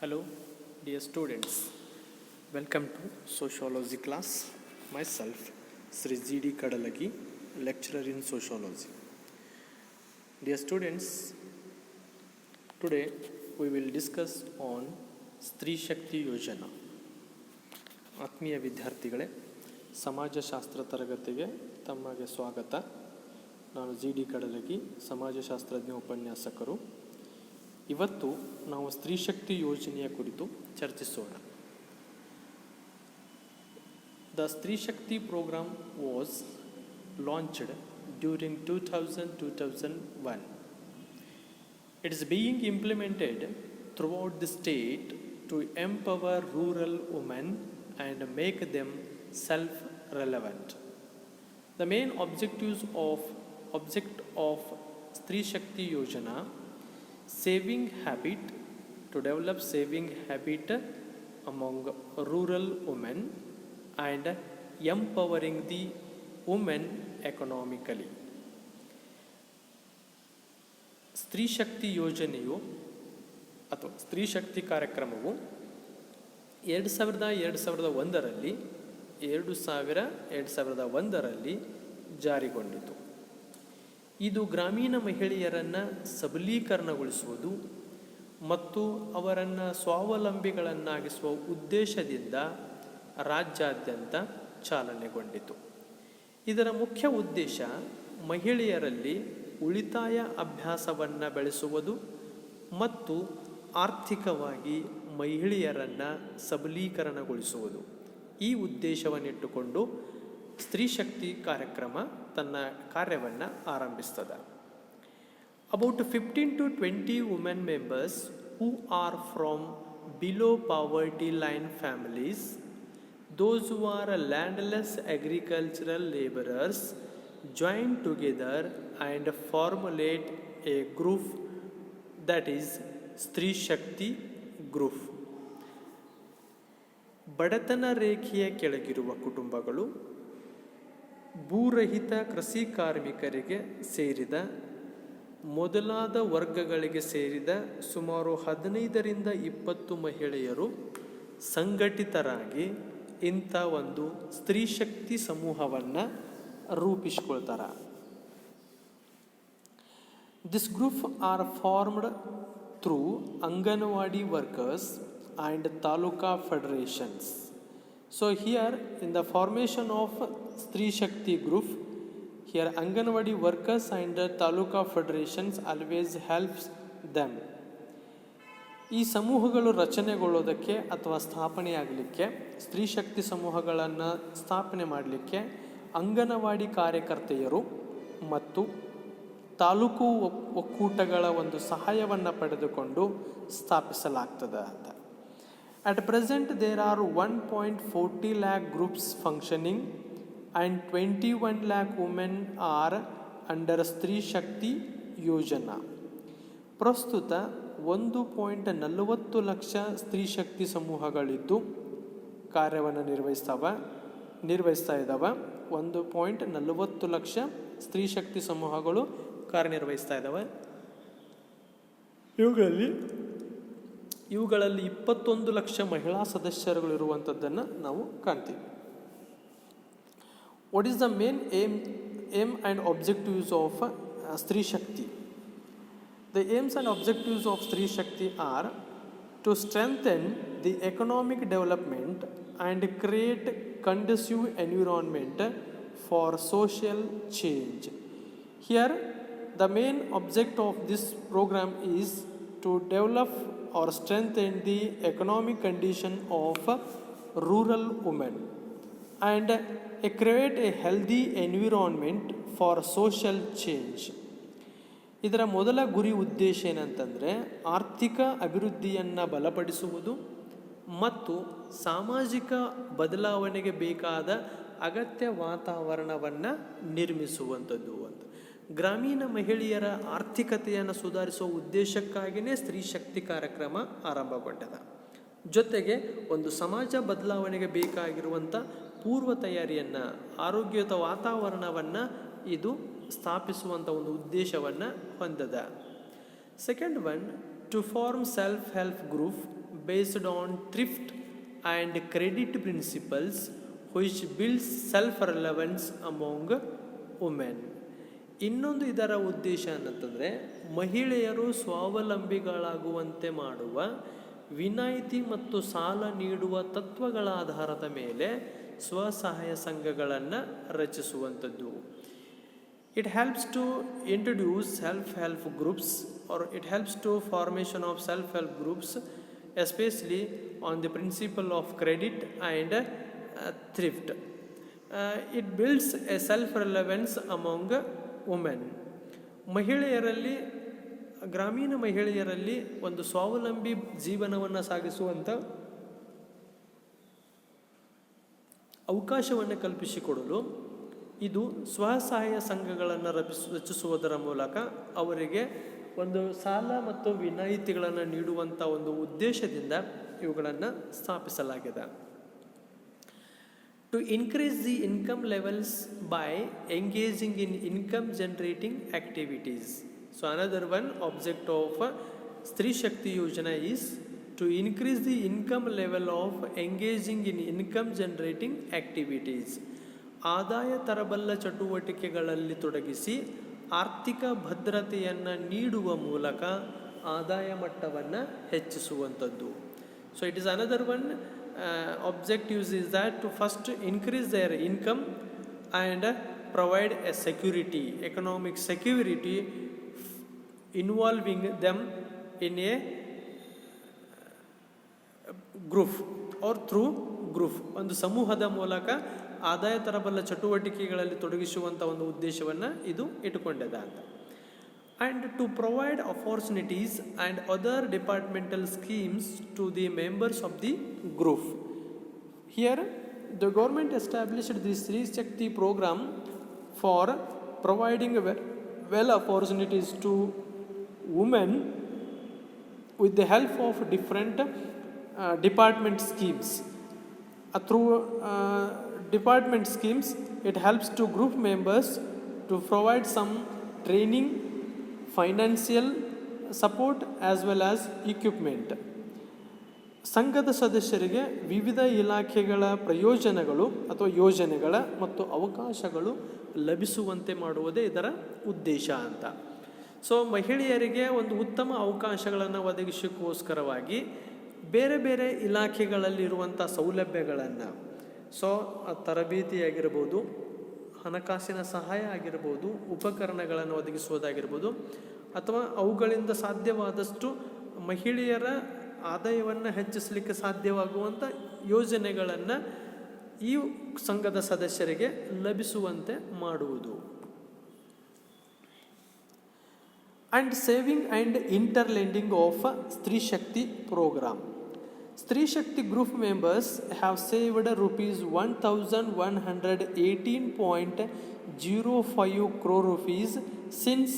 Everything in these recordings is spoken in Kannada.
Hello dear students welcome to sociology class myself Shri G D Kadalagi lecturer in sociology dear students today we will discuss on Stree Shakti Yojana ಆತ್ಮೀಯ ವಿದ್ಯಾರ್ಥಿಗಳೇ ಸಮಾಜಶಾಸ್ತ್ರ ತರಗತಿಗೆ ತಮಗೆ ಸ್ವಾಗತ ನಾನು ಜಿ ಡಿ ಕಡಲಗಿ ಸಮಾಜಶಾಸ್ತ್ರಜ್ಞ ಉಪನ್ಯಾಸಕರು ಇವತ್ತು ನಾವು ಸ್ತ್ರೀ ಶಕ್ತಿ ಯೋಜನೆಯ ಕುರಿತು ಚರ್ಚಿಸೋಣ the Stree Shakti programme was launched during two thousand two thousand one It is being implemented throughout the state to empower rural women and make them self relevant. The main objectives of object of Stri Shakti Yojana saving habit to develop saving habit among rural women and empowering the women economically. ಸ್ತ್ರೀ ಶಕ್ತಿ ಯೋಜನೆಯು ಅಥವಾ ಸ್ತ್ರೀ ಶಕ್ತಿ ಕಾರ್ಯಕ್ರಮವು ಎರಡು ಸಾವಿರದ ಎರಡು ಸಾವಿರದ ಒಂದರಲ್ಲಿ ಎರಡು ಸಾವಿರ ಎರಡು ಸಾವಿರದ ಒಂದರಲ್ಲಿ ಜಾರಿಗೊಂಡಿತು ಇದು ಗ್ರಾಮೀಣ ಮಹಿಳೆಯರನ್ನು ಸಬಲೀಕರಣಗೊಳಿಸುವುದು ಮತ್ತು ಅವರನ್ನು ಸ್ವಾವಲಂಬಿಗಳನ್ನಾಗಿಸುವ ಉದ್ದೇಶದಿಂದ ರಾಜ್ಯಾದ್ಯಂತ ಚಾಲನೆಗೊಂಡಿತು. ಇದರ ಮುಖ್ಯ ಉದ್ದೇಶ ಮಹಿಳೆಯರಲ್ಲಿ ಉಳಿತಾಯ ಅಭ್ಯಾಸವನ್ನು ಬೆಳೆಸುವುದು ಮತ್ತು ಆರ್ಥಿಕವಾಗಿ ಮಹಿಳೆಯರನ್ನು ಸಬಲೀಕರಣಗೊಳಿಸುವುದು. ಈ ಉದ್ದೇಶವನ್ನಿಟ್ಟುಕೊಂಡು ಸ್ತ್ರೀ ಶಕ್ತಿ ಕಾರ್ಯಕ್ರಮ ತನ್ನ ಕಾರ್ಯವನ್ನು ಆರಂಭಿಸ್ತದೆ. About fifteen to twenty women members who are from below poverty line families those who are landless agricultural labourers join together and formulate a group that is Stree Shakti group ಬಡತನ ರೇಖೆಯ ಕೆಳಗಿರುವ ಕುಟುಂಬಗಳು ಭೂರಹಿತ ಕೃಷಿ ಕಾರ್ಮಿಕರಿಗೆ ಸೇರಿದ, ಮೊದಲಾದ ವರ್ಗಗಳಿಗೆ ಸೇರಿದ ಸುಮಾರು ಹದಿನೈದರಿಂದ ಇಪ್ಪತ್ತು ಮಹಿಳೆಯರು ಸಂಘಟಿತರಾಗಿ ಇಂಥ ಒಂದು ಸ್ತ್ರೀ ಶಕ್ತಿ ಸಮೂಹವನ್ನು ರೂಪಿಸ್ಕೊಳ್ತಾರೆ. This group are formed through anganwadi workers and taluka federations so here in the formation of Stree Shakti group. Here anganwadi workers and taluka federations always helps them ಈ ಸಮೂಹಗಳು ರಚನೆಗೊಳ್ಳೋದಕ್ಕೆ ಅಥವಾ ಸ್ಥಾಪನೆಯಾಗಲಿಕ್ಕೆ, ಸ್ತ್ರೀ ಶಕ್ತಿ ಸಮೂಹಗಳನ್ನು ಸ್ಥಾಪನೆ ಮಾಡಲಿಕ್ಕೆ ಅಂಗನವಾಡಿ ಕಾರ್ಯಕರ್ತೆಯರು ಮತ್ತು ತಾಲೂಕು ಒಕ್ಕೂಟಗಳ ಒಂದು ಸಹಾಯವನ್ನು ಪಡೆದುಕೊಂಡು ಸ್ಥಾಪಿಸಲಾಗ್ತದೆ ಅಂತ. At present there are one point forty lakh groups functioning and twenty one lakh women are under Stree Shakti Yojana ಪ್ರಸ್ತುತ ಒಂದು ಪಾಯಿಂಟ್ ನಲವತ್ತು ಲಕ್ಷ ಸ್ತ್ರೀ ಶಕ್ತಿ ಸಮೂಹಗಳಿದ್ದು ಕಾರ್ಯವನ್ನು ನಿರ್ವಹಿಸ್ತಾವ, ನಿರ್ವಹಿಸ್ತಾ ಇದ್ದಾವೆ. ಒಂದು ಪಾಯಿಂಟ್ ನಲವತ್ತು ಲಕ್ಷ ಸ್ತ್ರೀ ಶಕ್ತಿ ಸಮೂಹಗಳು ಕಾರ್ಯನಿರ್ವಹಿಸ್ತಾ ಇದ್ದಾವೆ. ಇವುಗಳಲ್ಲಿ ಇವುಗಳಲ್ಲಿ ಇಪ್ಪತ್ತೊಂದು ಲಕ್ಷ ಮಹಿಳಾ ಸದಸ್ಯರುಗಳು ಇರುವಂಥದ್ದನ್ನು ನಾವು ಕಾಣ್ತೀವಿ. What is the main aim, aim and objectives of uh, Shakti? The aims and objectives of Sri Shakti are to strengthen the economic development and create conducive environment for social change. Here, the main object of this program is to develop or strengthen the economic condition of rural women. And create a healthy environment for social change. ಇದರ ಮೊದಲ ಗುರಿ ಉದ್ದೇಶ ಏನಂತಂದರೆ ಆರ್ಥಿಕ ಅಭಿವೃದ್ಧಿಯನ್ನು ಬಲಪಡಿಸುವುದು ಮತ್ತು ಸಾಮಾಜಿಕ ಬದಲಾವಣೆಗೆ ಬೇಕಾದ ಅಗತ್ಯ ವಾತಾವರಣವನ್ನು ನಿರ್ಮಿಸುವಂಥದ್ದು ಅಂತ ಗ್ರಾಮೀಣ ಮಹಿಳೆಯರ ಆರ್ಥಿಕತೆಯನ್ನು ಸುಧಾರಿಸುವ ಉದ್ದೇಶಕ್ಕಾಗಿಯೇ ಸ್ತ್ರೀ ಶಕ್ತಿ ಕಾರ್ಯಕ್ರಮ ಆರಂಭಗೊಂಡದ ಜೊತೆಗೆ ಒಂದು ಸಮಾಜ ಬದಲಾವಣೆಗೆ ಬೇಕಾಗಿರುವಂಥ ಪೂರ್ವ ತಯಾರಿಯನ್ನು ಆರೋಗ್ಯಯುತ ವಾತಾವರಣವನ್ನು ಇದು ಸ್ಥಾಪಿಸುವಂಥ ಒಂದು ಉದ್ದೇಶವನ್ನು ಹೊಂದದ. Second one to form self help group based on thrift and credit principles which builds self relevance among women ಇನ್ನೊಂದು ಇದರ ಉದ್ದೇಶ ಅನ್ನಂತಂದರೆ ಮಹಿಳೆಯರು ಸ್ವಾವಲಂಬಿಗಳಾಗುವಂತೆ ಮಾಡುವ ವಿನಾಯಿತಿ ಮತ್ತು ಸಾಲ ನೀಡುವ ತತ್ವಗಳ ಆಧಾರದ ಮೇಲೆ ಸ್ವಸಹಾಯ ಸಂಘಗಳನ್ನು ರಚಿಸುವಂಥದ್ದು. It helps to introduce self help groups or it helps to formation of self help groups especially on the principle of credit and thrift it builds a self relevance among women. ಮಹಿಳೆಯರಲ್ಲಿ ಗ್ರಾಮೀಣ ಮಹಿಳೆಯರಲ್ಲಿ ಒಂದು ಸ್ವಾವಲಂಬಿ ಜೀವನವನ್ನು ಸಾಗಿಸುವಂಥ ಅವಕಾಶವನ್ನು ಕಲ್ಪಿಸಿಕೊಡಲು ಇದು ಸ್ವಸಹಾಯ ಸಂಘಗಳನ್ನು ರಚಿಸ ರಚಿಸುವುದರ ಮೂಲಕ ಅವರಿಗೆ ಒಂದು ಸಾಲ ಮತ್ತು ವಿನಾಯಿತಿಗಳನ್ನು ನೀಡುವಂಥ ಒಂದು ಉದ್ದೇಶದಿಂದ ಇವುಗಳನ್ನು ಸ್ಥಾಪಿಸಲಾಗಿದೆ. To increase the income levels by engaging in income generating so another one object of Stree Shakti Yojana is to increase the income level of engaging in income generating activities ಆದಾಯ ತರಬಲ್ಲ ಚಟುವಟಿಕೆಗಳಲ್ಲಿ ತೊಡಗಿಸಿ ಆರ್ಥಿಕ ಭದ್ರತೆಯನ್ನು ನೀಡುವ ಮೂಲಕ ಆದಾಯ ಮಟ್ಟವನ್ನು ಹೆಚ್ಚಿಸುವಂಥದ್ದು so it is another one objectives is that to first increase their income and provide a security economic security involving them in a group or through group ಒಂದು ಸಮೂಹದ ಮೂಲಕ ಆದಾಯ ತರಬಲ್ಲ ಚಟುವಟಿಕೆಗಳಲ್ಲಿ ತೊಡಗಿಸುವಂಥ ಒಂದು ಉದ್ದೇಶವನ್ನು ಇದು ಇಟ್ಟುಕೊಂಡಿದೆ ಅಂತ and to provide opportunities and other departmental schemes to the members of the group here the government established the Stree Shakti programme for providing well opportunities to women with the help of different uh, department schemes. Uh, through uh, department schemes, it helps to group members to provide some training, financial support as well as equipment. ಸಂಘದ ಸದಸ್ಯರಿಗೆ ವಿವಿಧ ಇಲಾಖೆಗಳ ಪ್ರಯೋಜನಗಳು ಅಥವಾ ಯೋಜನೆಗಳ ಮತ್ತು ಅವಕಾಶಗಳು ಲಭಿಸುವಂತೆ ಮಾಡುವುದೇ ಇದರ ಉದ್ದೇಶ ಅಂತ ಸೊ ಮಹಿಳೆಯರಿಗೆ ಒಂದು ಉತ್ತಮ ಅವಕಾಶಗಳನ್ನು ಒದಗಿಸೋಕ್ಕೋಸ್ಕರವಾಗಿ ಬೇರೆ ಬೇರೆ ಇಲಾಖೆಗಳಲ್ಲಿರುವಂಥ ಸೌಲಭ್ಯಗಳನ್ನು ಸೊ ತರಬೇತಿ ಆಗಿರ್ಬೋದು ಹಣಕಾಸಿನ ಸಹಾಯ ಆಗಿರ್ಬೋದು, ಉಪಕರಣಗಳನ್ನು ಒದಗಿಸುವುದಾಗಿರ್ಬೋದು, ಅಥವಾ ಅವುಗಳಿಂದ ಸಾಧ್ಯವಾದಷ್ಟು ಮಹಿಳೆಯರ ಆದಾಯವನ್ನು ಹೆಚ್ಚಿಸಲಿಕ್ಕೆ ಸಾಧ್ಯವಾಗುವಂಥ ಯೋಜನೆಗಳನ್ನು ಈ ಸಂಘದ ಸದಸ್ಯರಿಗೆ ಲಭಿಸುವಂತೆ ಮಾಡುವುದು. And saving and interlending of Stree Shakti programme Stree Shakti group members have saved rupees one thousand one hundred eighteen point zero five crore rupees since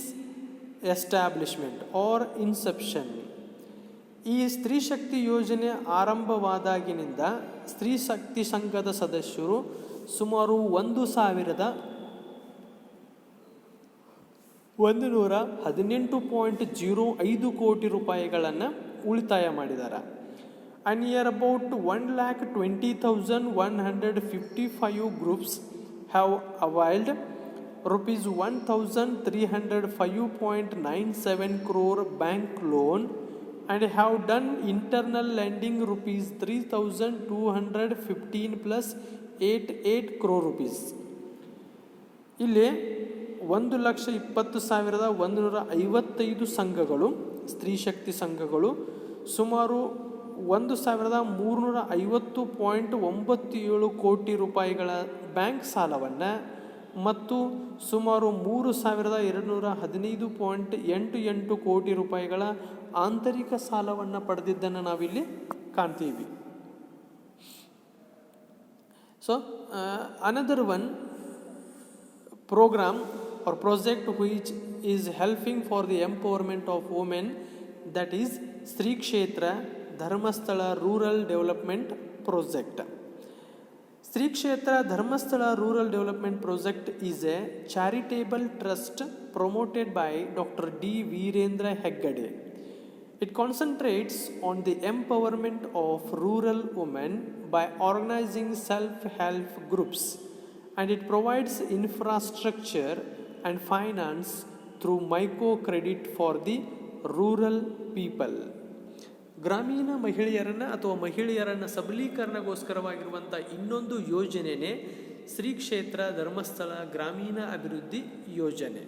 establishment or inception ಈ ಸ್ತ್ರೀ ಶಕ್ತಿ ಯೋಜನೆ ಆರಂಭವಾದಾಗಿನಿಂದ ಸ್ತ್ರೀ ಶಕ್ತಿ ಸಂಘದ ಸದಸ್ಯರು ಸುಮಾರು ಒಂದು ಸಾವಿರದ ಒಂದು ನೂರ ಹದಿನೆಂಟು ಪಾಯಿಂಟ್ ಜೀರೋ ಐದು ಕೋಟಿ ರೂಪಾಯಿಗಳನ್ನು ಉಳಿತಾಯ ಮಾಡಿದ್ದಾರೆ and year about one lakh twenty thousand one hundred fifty five groups have availed rupees one thousand three hundred five point nine seven crore bank loan and have done internal lending rupees three thousand two hundred fifteen plus eight eight crore rupees ಇಲ್ಲಿ ಒಂದು ಲಕ್ಷ ಇಪ್ಪತ್ತು ಸಾವಿರದ ಒಂದು ನೂರ ಐವತ್ತೈದು ಸಂಘಗಳು, ಸ್ತ್ರೀ ಶಕ್ತಿ ಸಂಘಗಳು, ಸುಮಾರು ಒಂದು ಸಾವಿರದ ಮೂರುನೂರ ಐವತ್ತು ಪಾಯಿಂಟ್ ಒಂಬತ್ತು ಏಳು ಕೋಟಿ ರೂಪಾಯಿಗಳ ಬ್ಯಾಂಕ್ ಸಾಲವನ್ನು ಮತ್ತು ಸುಮಾರು ಮೂರು ಸಾವಿರದ ಎರಡುನೂರ ಹದಿನೈದು ಪಾಯಿಂಟ್ ಎಂಟು ಎಂಟು ಕೋಟಿ ರೂಪಾಯಿಗಳ ಆಂತರಿಕ ಸಾಲವನ್ನು ಪಡೆದಿದ್ದನ್ನು ನಾವಿಲ್ಲಿ ಕಾಣ್ತೀವಿ. So another one program or project which is helping for the empowerment of women that is Sri Kshetra Dharmasthala Rural Development Project. Sri Kshetra Dharmasthala Rural Development Project is a charitable trust promoted by Dr. D. Virendra Heggade, It concentrates on the empowerment of rural women by organizing self help groups and it provides infrastructure and finance through microcredit for the rural people. ಗ್ರಾಮೀಣ ಮಹಿಳೆಯರನ್ನು ಅಥವಾ ಮಹಿಳೆಯರನ್ನು ಸಬಲೀಕರಣಗೋಸ್ಕರವಾಗಿರುವಂಥ ಇನ್ನೊಂದು ಯೋಜನೆಯೇ ಶ್ರೀ ಕ್ಷೇತ್ರ ಧರ್ಮಸ್ಥಳ ಗ್ರಾಮೀಣ ಅಭಿವೃದ್ಧಿ ಯೋಜನೆ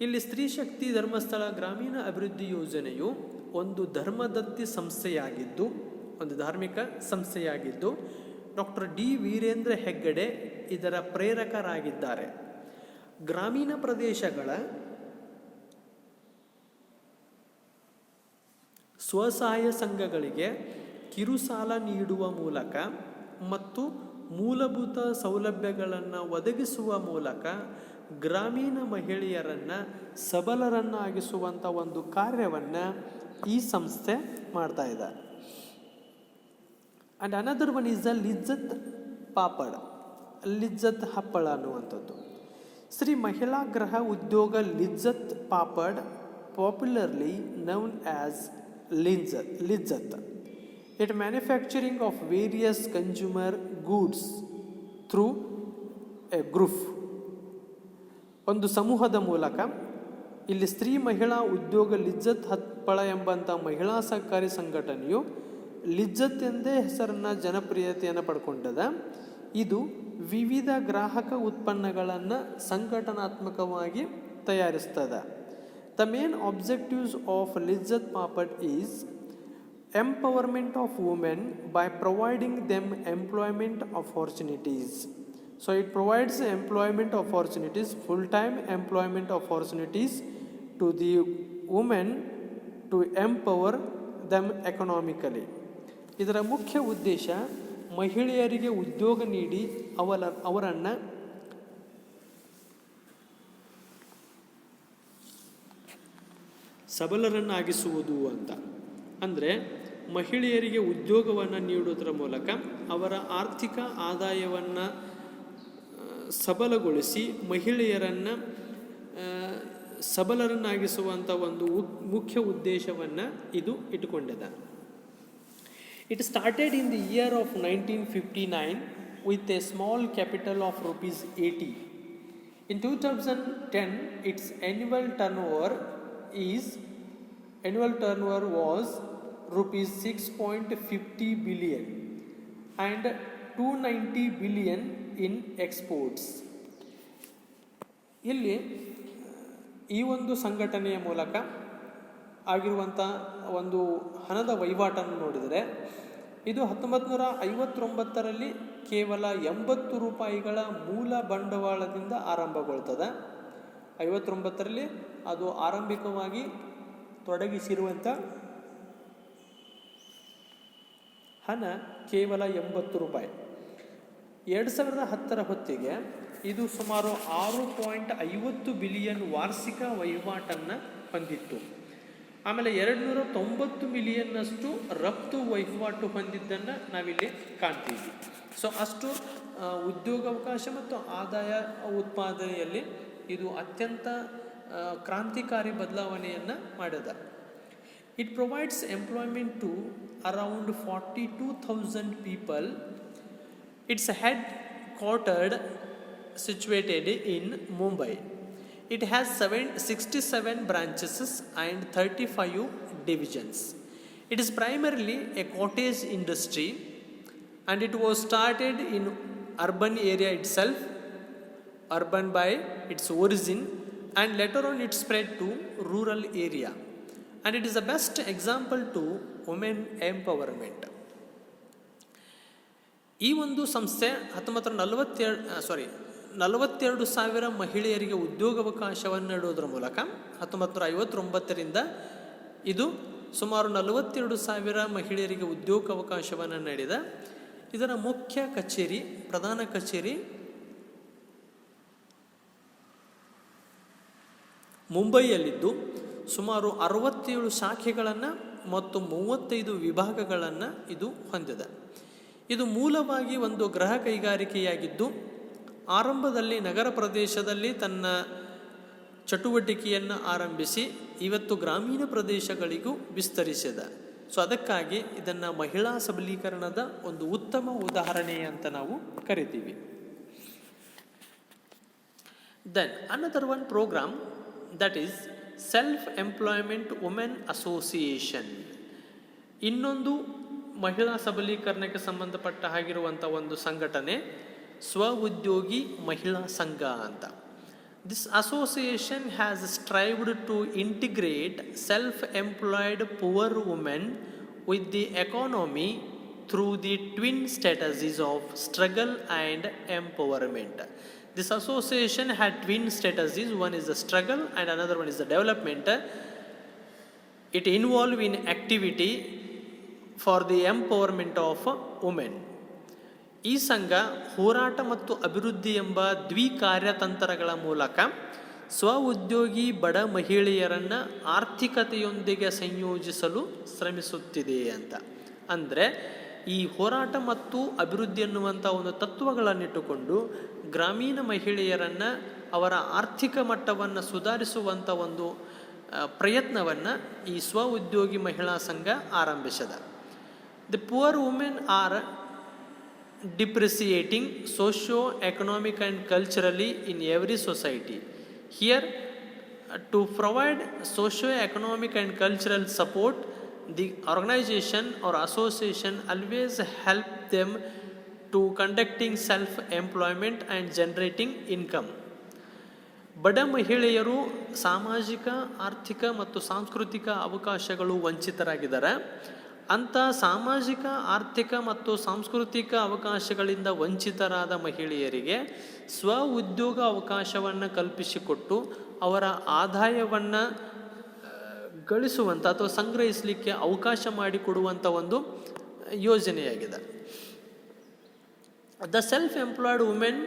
ಇಲ್ಲಿ ಸ್ತ್ರೀ ಶಕ್ತಿ ಧರ್ಮಸ್ಥಳ ಗ್ರಾಮೀಣ ಅಭಿವೃದ್ಧಿ ಯೋಜನೆಯು ಒಂದು ಧರ್ಮದತ್ತಿ ಸಂಸ್ಥೆಯಾಗಿದ್ದು, ಒಂದು ಧಾರ್ಮಿಕ ಸಂಸ್ಥೆಯಾಗಿದ್ದು, ಡಾಕ್ಟರ್ ಡಿ ವೀರೇಂದ್ರ ಹೆಗ್ಗಡೆ ಇದರ ಪ್ರೇರಕರಾಗಿದ್ದಾರೆ ಗ್ರಾಮೀಣ ಪ್ರದೇಶಗಳ ಸ್ವಸಹಾಯ ಸಂಘಗಳಿಗೆ ಕಿರುಸಾಲ ನೀಡುವ ಮೂಲಕ ಮತ್ತು ಮೂಲಭೂತ ಸೌಲಭ್ಯಗಳನ್ನು ಒದಗಿಸುವ ಮೂಲಕ ಗ್ರಾಮೀಣ ಮಹಿಳೆಯರನ್ನು ಸಬಲರನ್ನಾಗಿಸುವಂಥ ಒಂದು ಕಾರ್ಯವನ್ನು ಈ ಸಂಸ್ಥೆ ಮಾಡ್ತಾ ಇದೆ. And another one is the Lijjat Papad Lijjat ಹಪ್ಪಳ ಅನ್ನುವಂಥದ್ದು. Shri Mahila Griha Udyog Lijjat Papad popularly known as ಲಿಂಜ Lijjat it manufacturing of various consumer goods through a group ಒಂದು ಸಮೂಹದ ಮೂಲಕ ಇಲ್ಲಿ ಸ್ತ್ರೀ ಮಹಿಳಾ ಉದ್ಯೋಗ ಲಿಜ್ಜತ್ ಹತ್ಪಳ ಎಂಬಂಥ ಮಹಿಳಾ ಸಹಕಾರಿ ಸಂಘಟನೆಯು ಲಿಜ್ಜತ್ ಎಂದೇ ಹೆಸರನ್ನು ಜನಪ್ರಿಯತೆಯನ್ನು ಪಡ್ಕೊಂಡದ. ಇದು ವಿವಿಧ ಗ್ರಾಹಕ ಉತ್ಪನ್ನಗಳನ್ನು ಸಂಘಟನಾತ್ಮಕವಾಗಿ ತಯಾರಿಸ್ತದೆ. The main objectives of Lijjat Papad is empowerment of women by providing them employment opportunities so it provides employment opportunities full time employment opportunities to the women to empower them economically ಇದರ ಮುಖ್ಯ ಉದ್ದೇಶ ಮಹಿಳೆಯರಿಗೆ ಉದ್ಯೋಗ ನೀಡಿ ಅವಲ, ಅವರನ್ನು ಸಬಲರನ್ನಾಗಿಸುವುದು ಅಂತ. ಅಂದರೆ ಮಹಿಳೆಯರಿಗೆ ಉದ್ಯೋಗವನ್ನು ನೀಡುವುದರ ಮೂಲಕ ಅವರ ಆರ್ಥಿಕ ಆದಾಯವನ್ನು ಸಬಲಗೊಳಿಸಿ ಮಹಿಳೆಯರನ್ನು ಸಬಲರನ್ನಾಗಿಸುವಂಥ ಒಂದು ಮುಖ್ಯ ಉದ್ದೇಶವನ್ನು ಇದು ಇಟ್ಟುಕೊಂಡಿದೆ. It started in the year of 1959 with a small capital of rupees 80. In 2010, its annual turnover is annual turnover was rupees 6.50 billion and 290 billion in exports. ಇಲ್ಲಿ ಈ ಒಂದು ಸಂಘಟನೆಯ ಮೂಲಕ ಆಗಿರುವಂಥ ಒಂದು ಹಣದ ವಹಿವಾಟನ್ನು ನೋಡಿದರೆ, ಇದು ಹತ್ತೊಂಬತ್ತು ನೂರ ಐವತ್ತೊಂಬತ್ತರಲ್ಲಿ ಕೇವಲ ಎಂಬತ್ತು ರೂಪಾಯಿಗಳ ಮೂಲ ಬಂಡವಾಳದಿಂದ ಆರಂಭಗೊಳ್ತದೆ. ಐವತ್ತೊಂಬತ್ತರಲ್ಲಿ ಅದು ಆರಂಭಿಕವಾಗಿ ತೊಡಗಿಸಿರುವಂಥ ಹಣ ಕೇವಲ ಎಂಬತ್ತು ರೂಪಾಯಿ. ಎರಡು ಸಾವಿರದ ಹತ್ತರ ಹೊತ್ತಿಗೆ ಇದು ಸುಮಾರು ಆರು ಪಾಯಿಂಟ್ ಐವತ್ತು ಬಿಲಿಯನ್ ವಾರ್ಷಿಕ ವಹಿವಾಟನ್ನು ಹೊಂದಿತ್ತು. ಆಮೇಲೆ ಎರಡು ನೂರ ತೊಂಬತ್ತು ಮಿಲಿಯನ್ನಷ್ಟು ರಫ್ತು ವಹಿವಾಟು ಹೊಂದಿದ್ದನ್ನು ನಾವಿಲ್ಲಿ ಕಾಣ್ತೀವಿ. ಸೊ ಅಷ್ಟು ಉದ್ಯೋಗಾವಕಾಶ ಮತ್ತು ಆದಾಯ ಉತ್ಪಾದನೆಯಲ್ಲಿ ಇದು ಅತ್ಯಂತ ಕ್ರಾಂತಿಕಾರಿ ಬದಲಾವಣೆಯನ್ನು ಮಾಡಿದೆ. It provides employment to around forty two thousand people it's headquartered situated in Mumbai. It has seven, 67 branches and 35 divisions. It is primarily a cottage industry and it was started in urban area itself, urban by its origin and later on it spread to rural area. And it is the best example to women empowerment. ಈ ಒಂದು ಸಂಸ್ಥೆ ಹತ್ತೊಂಬತ್ತು ನೂರ ನಲವತ್ತೆರಡು ಸಾರಿ ನಲವತ್ತೆರಡು ಸಾವಿರ ಮಹಿಳೆಯರಿಗೆ ಉದ್ಯೋಗಾವಕಾಶವನ್ನು ನೀಡುವುದರ ಮೂಲಕ ಹತ್ತೊಂಬತ್ತು ನೂರ ಐವತ್ತೊಂಬತ್ತರಿಂದ ಇದು ಸುಮಾರು ನಲವತ್ತೆರಡು ಸಾವಿರ ಮಹಿಳೆಯರಿಗೆ ಉದ್ಯೋಗಾವಕಾಶವನ್ನು ನೀಡಿದ ಇದರ ಮುಖ್ಯ ಕಚೇರಿ, ಪ್ರಧಾನ ಕಚೇರಿ ಮುಂಬೈಯಲ್ಲಿದ್ದು ಸುಮಾರು ಅರವತ್ತೇಳು ಶಾಖೆಗಳನ್ನು ಮತ್ತು ಮೂವತ್ತೈದು ವಿಭಾಗಗಳನ್ನು ಇದು ಹೊಂದಿದೆ. ಇದು ಮೂಲವಾಗಿ ಒಂದು ಗೃಹ ಕೈಗಾರಿಕೆಯಾಗಿದ್ದು ಆರಂಭದಲ್ಲಿ ನಗರ ಪ್ರದೇಶದಲ್ಲಿ ತನ್ನ ಚಟುವಟಿಕೆಯನ್ನು ಆರಂಭಿಸಿ ಇವತ್ತು ಗ್ರಾಮೀಣ ಪ್ರದೇಶಗಳಿಗೂ ವಿಸ್ತರಿಸಿದ. ಸೊ ಅದಕ್ಕಾಗಿ ಇದನ್ನು ಮಹಿಳಾ ಸಬಲೀಕರಣದ ಒಂದು ಉತ್ತಮ ಉದಾಹರಣೆ ಅಂತ ನಾವು ಕರಿತೀವಿ. Then another one programme that is self employment women association ಇನ್ನೊಂದು ಮಹಿಳಾ ಸಬಲೀಕರಣಕ್ಕೆ ಸಂಬಂಧಪಟ್ಟ ಹಾಗಿರುವಂಥ ಒಂದು ಸಂಘಟನೆ Swa Udyogi Mahila Sangha this association has strived to integrate self-employed poor women with the economy through the twin statuses of struggle and empowerment. This association had twin statuses, one is the struggle and another one is the development. It involved in activity for the empowerment of women. ಈ ಸಂಘ ಹೋರಾಟ ಮತ್ತು ಅಭಿವೃದ್ಧಿ ಎಂಬ ದ್ವಿ ಕಾರ್ಯತಂತ್ರಗಳ ಮೂಲಕ ಸ್ವ ಉದ್ಯೋಗಿ ಬಡ ಮಹಿಳೆಯರನ್ನು ಆರ್ಥಿಕತೆಯೊಂದಿಗೆ ಸಂಯೋಜಿಸಲು ಶ್ರಮಿಸುತ್ತಿದೆ ಅಂತ. ಅಂದರೆ ಈ ಹೋರಾಟ ಮತ್ತು ಅಭಿವೃದ್ಧಿ ಎನ್ನುವಂಥ ಒಂದು ತತ್ವಗಳನ್ನಿಟ್ಟುಕೊಂಡು ಗ್ರಾಮೀಣ ಮಹಿಳೆಯರನ್ನು ಅವರ ಆರ್ಥಿಕ ಮಟ್ಟವನ್ನು ಸುಧಾರಿಸುವಂಥ ಒಂದು ಪ್ರಯತ್ನವನ್ನು ಈ ಸ್ವ ಉದ್ಯೋಗಿ ಮಹಿಳಾ ಸಂಘ ಆರಂಭಿಸದ. The poor women are depreciating socio economic and culturally in every society here to provide socio economic and cultural support the organization or association always help them to conducting self employment and generating income. ಬಡ ಮಹಿಳೆಯರು ಸಾಮಾಜಿಕ, ಆರ್ಥಿಕ ಮತ್ತು ಸಾಂಸ್ಕೃತಿಕ ಅವಕಾಶಗಳು ವಂಚಿತರಾಗಿದ್ದಾರೆ. ಅಂಥ ಸಾಮಾಜಿಕ, ಆರ್ಥಿಕ ಮತ್ತು ಸಾಂಸ್ಕೃತಿಕ ಅವಕಾಶಗಳಿಂದ ವಂಚಿತರಾದ ಮಹಿಳೆಯರಿಗೆ ಸ್ವ ಉದ್ಯೋಗ ಅವಕಾಶವನ್ನು ಕಲ್ಪಿಸಿಕೊಟ್ಟು ಅವರ ಆದಾಯವನ್ನು ಗಳಿಸುವಂಥ ಅಥವಾ ಸಂಗ್ರಹಿಸಲಿಕ್ಕೆ ಅವಕಾಶ ಮಾಡಿಕೊಡುವಂಥ ಒಂದು ಯೋಜನೆಯಾಗಿದೆ. The self employed women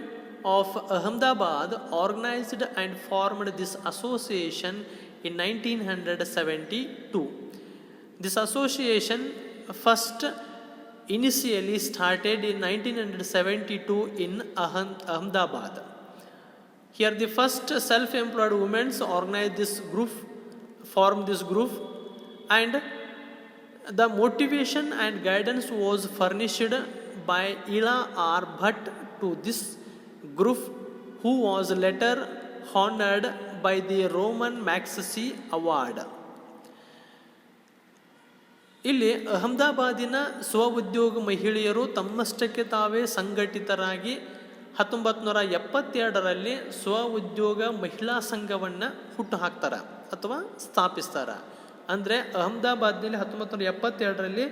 of Ahmedabad organised and formed this association in nineteen hundred seventy two This association first initially started in 1972 in Ahmedabad. Here the first self-employed women organized this group, formed this group and the motivation and guidance was furnished by Ila R. Bhatt to this group who was later honored by the Roman Magsesi Award. ಇಲ್ಲಿ ಅಹಮದಾಬಾದಿನ ಸ್ವ ಉದ್ಯೋಗ ಮಹಿಳೆಯರು ತಮ್ಮಷ್ಟಕ್ಕೆ ತಾವೇ ಸಂಘಟಿತರಾಗಿ ಹತ್ತೊಂಬತ್ತು ನೂರ ಎಪ್ಪತ್ತೆರಡರಲ್ಲಿ ಸ್ವ ಉದ್ಯೋಗ ಮಹಿಳಾ ಸಂಘವನ್ನು ಹುಟ್ಟು ಹಾಕ್ತಾರೆ ಅಥವಾ ಸ್ಥಾಪಿಸ್ತಾರೆ. ಅಂದರೆ ಅಹಮದಾಬಾದ್ನಲ್ಲಿ ಹತ್ತೊಂಬತ್ತು ನೂರ ಎಪ್ಪತ್ತೆರಡರಲ್ಲಿ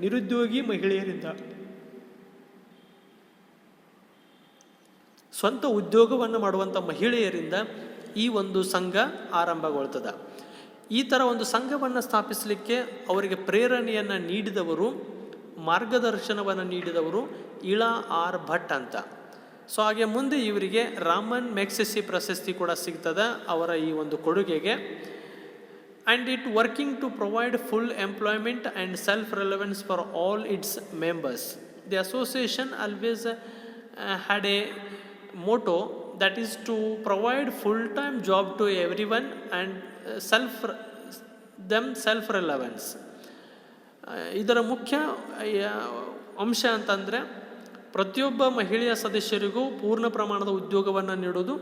ನಿರುದ್ಯೋಗಿ ಮಹಿಳೆಯರಿಂದ ಸ್ವಂತ ಉದ್ಯೋಗವನ್ನು ಮಾಡುವಂಥ ಮಹಿಳೆಯರಿಂದ ಈ ಒಂದು ಸಂಘ ಆರಂಭಗೊಳ್ತದೆ. ಈ ಥರ ಒಂದು ಸಂಘವನ್ನು ಸ್ಥಾಪಿಸಲಿಕ್ಕೆ ಅವರಿಗೆ ಪ್ರೇರಣೆಯನ್ನು ನೀಡಿದವರು, ಮಾರ್ಗದರ್ಶನವನ್ನು ನೀಡಿದವರು ಇಳಾ ಆರ್ ಭಟ್ ಅಂತ. ಸೊ ಹಾಗೆ ಮುಂದೆ ಇವರಿಗೆ ರಾಮನ್ ಮೆಕ್ಸೆಸಿ ಪ್ರಶಸ್ತಿ ಕೂಡ ಸಿಗ್ತದೆ ಅವರ ಈ ಒಂದು ಕೊಡುಗೆಗೆ. And it working to provide full employment and self relevance for all its members the association always had a motto that is to provide full-time job to everyone and self, them self relevance ಇದರ ಮುಖ್ಯ ಅಂಶ ಅಂತಂದರೆ ಪ್ರತಿಯೊಬ್ಬ ಮಹಿಳೆಯ ಸದಸ್ಯರಿಗೂ ಪೂರ್ಣ ಪ್ರಮಾಣದ ಉದ್ಯೋಗವನ್ನು ನೀಡೋದು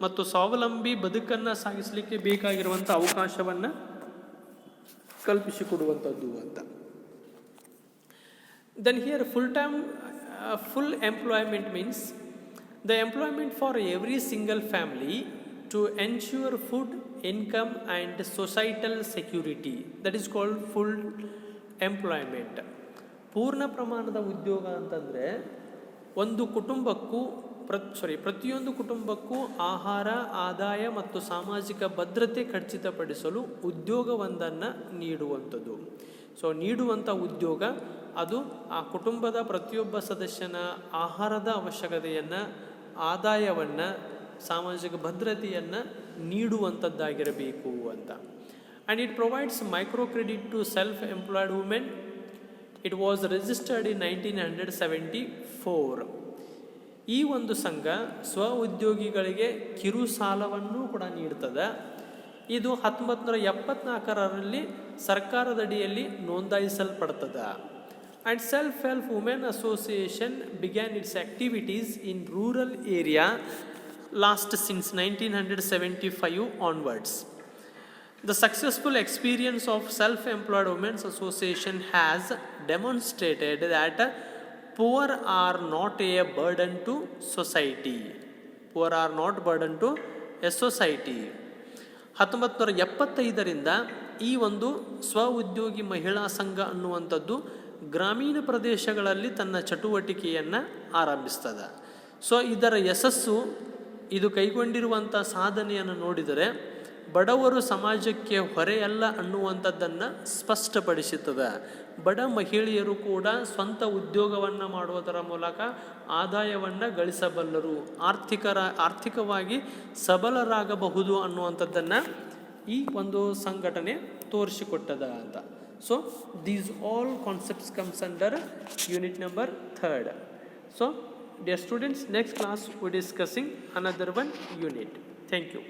ಮತ್ತು ಸ್ವಾವಲಂಬಿ ಬದುಕನ್ನು ಸಾಗಿಸಲಿಕ್ಕೆ ಬೇಕಾಗಿರುವಂಥ ಅವಕಾಶವನ್ನು ಕಲ್ಪಿಸಿಕೊಡುವಂಥದ್ದು ಅಂತ. Then here full time full employment means the employment for every single family to ensure food income and societal security that is called full employment ಪೂರ್ಣ ಪ್ರಮಾಣದ ಉದ್ಯೋಗ ಅಂತಂದರೆ ಒಂದು ಕುಟುಂಬಕ್ಕೂ ಪ್ರ ಸಾರಿ ಪ್ರತಿಯೊಂದು ಕುಟುಂಬಕ್ಕೂ ಆಹಾರ, ಆದಾಯ ಮತ್ತು ಸಾಮಾಜಿಕ ಭದ್ರತೆ ಖಚಿತಪಡಿಸಲು ಉದ್ಯೋಗವೊಂದನ್ನು ನೀಡುವಂಥದ್ದು. ಸೊ ನೀಡುವಂಥ ಉದ್ಯೋಗ ಅದು ಆ ಕುಟುಂಬದ ಪ್ರತಿಯೊಬ್ಬ ಸದಸ್ಯನ ಆಹಾರದ ಅವಶ್ಯಕತೆಯನ್ನು ಆದಾಯವನ್ನು, ಸಾಮಾಜಿಕ ಭದ್ರತೆಯನ್ನು ನೀಡುವಂಥದ್ದಾಗಿರಬೇಕು ಅಂತ. And it provides micro credit to self employed women it was registered in nineteen hundred seventy four ಈ ಒಂದು ಸಂಘ ಸ್ವ ಉದ್ಯೋಗಿಗಳಿಗೆ ಕಿರು ಸಾಲವನ್ನು ಕೂಡ ನೀಡ್ತದೆ. ಇದು ಹತ್ತೊಂಬತ್ತು ನೂರ ಎಪ್ಪತ್ನಾಲ್ಕರಲ್ಲಿ ಸರ್ಕಾರದಡಿಯಲ್ಲಿ ನೋಂದಾಯಿಸಲ್ಪಡ್ತದೆ. Women association began its activities in rural area last since nineteen hundred seventy five onwards The successful experience of Self-Employed Women's Association has demonstrated that poor are not a burden to society. Poor are not burden to a society. ಹತ್ತೊಂಬತ್ತು ನೂರ ಎಪ್ಪತ್ತೈದರಿಂದ ಈ ಒಂದು ಸ್ವ ಉದ್ಯೋಗಿ ಮಹಿಳಾ ಸಂಘ ಅನ್ನುವಂಥದ್ದು ಗ್ರಾಮೀಣ ಪ್ರದೇಶಗಳಲ್ಲಿ ತನ್ನ ಚಟುವಟಿಕೆಯನ್ನು ಆರಂಭಿಸ್ತದ. ಸೊ ಇದರ ಯಶಸ್ಸು ಇದು ಕೈಗೊಂಡಿರುವಂಥ ಸಾಧನೆಯನ್ನು ನೋಡಿದರೆ ಬಡವರು ಸಮಾಜಕ್ಕೆ ಹೊರೆಯಲ್ಲ ಅನ್ನುವಂಥದ್ದನ್ನು ಸ್ಪಷ್ಟಪಡಿಸುತ್ತದೆ. ಬಡ ಮಹಿಳೆಯರು ಕೂಡ ಸ್ವಂತ ಉದ್ಯೋಗವನ್ನು ಮಾಡುವುದರ ಮೂಲಕ ಆದಾಯವನ್ನು ಗಳಿಸಬಲ್ಲರು. ಆರ್ಥಿಕರ, ಆರ್ಥಿಕವಾಗಿ ಸಬಲರಾಗಬಹುದು ಅನ್ನುವಂಥದ್ದನ್ನು ಈ ಒಂದು ಸಂಘಟನೆ ತೋರಿಸಿಕೊಟ್ಟದ ಅಂತ. so these all concepts comes under unit number third. So dear students next class we're discussing another one unit. Thank you.